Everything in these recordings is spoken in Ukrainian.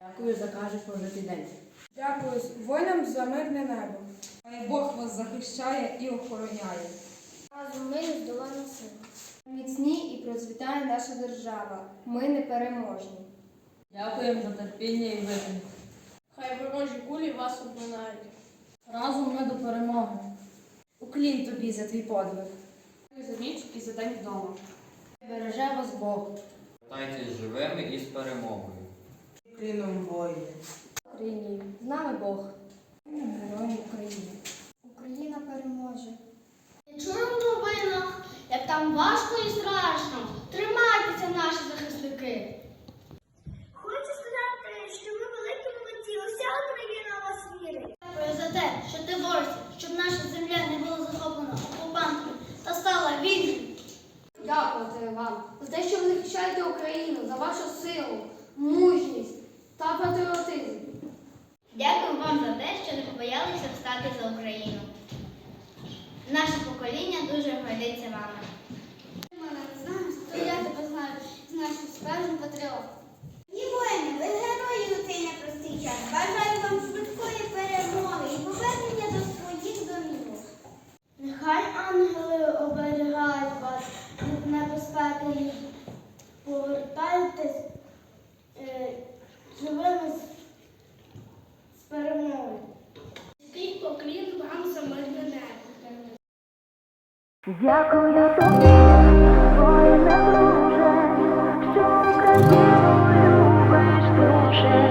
Дякую за кажуть прожитий день. Дякую воїнам за мирне небо. Хай Бог вас захищає і охороняє. Разом ми не здолана сила. Міцні і процвітає наша держава. Ми непереможні. Дякуємо за терпіння і витримку. Хай ворожі кулі вас обминають. Разом ми до перемоги. Уклін тобі за твій подвиг. За ніч і за день вдома. Береже вас Бог. Вертайтесь живими і з перемогою. Кліном воїни. Україні. З нами Бог. Героям України. Україна переможе. Я чую в новинах, як там важко і страшно. Тримайтеся, наші захисники. Хочу сказати, що ви великі молодці, уся Україна в вас вірить. Дякую за те, що ти борешся, щоб наша земля не була захоплена окупантами та стала вільною. Дякую вам за те, що ви захищаєте Україну, за вашу силу, мужність та патріотизм. Дякую вам за те, що не побоялися встати за Україну. Наше покоління дуже гордиться вами. Дякую тобі, твоє друже, що Україну любиш дуже.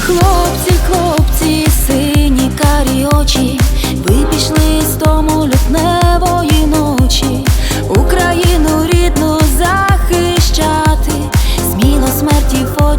Хлопці, хлопці, сині карі очі,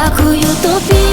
Дякую тобі,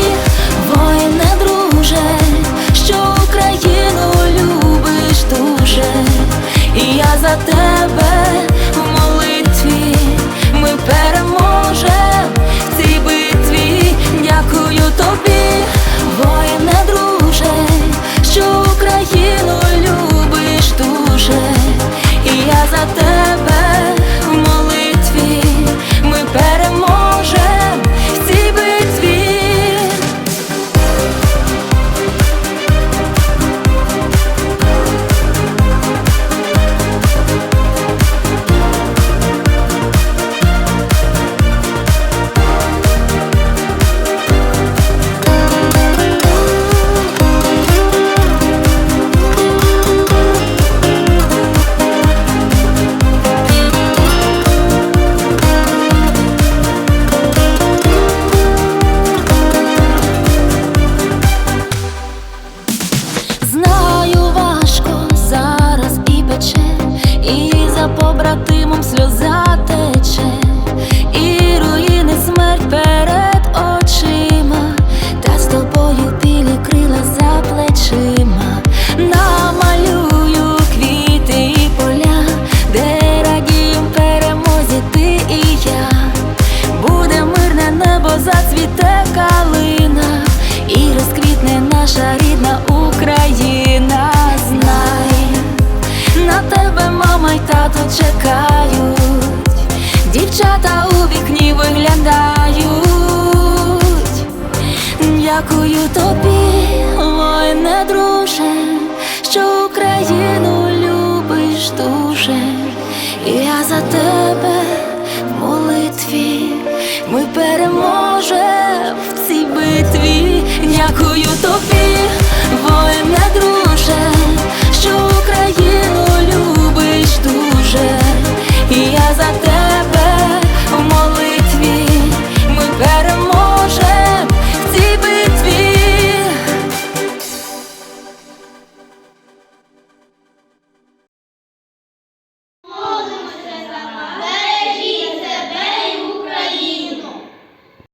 дівчата у вікні виглядають. Дякую тобі, воїне друже, що Україну любиш дуже, я за тебе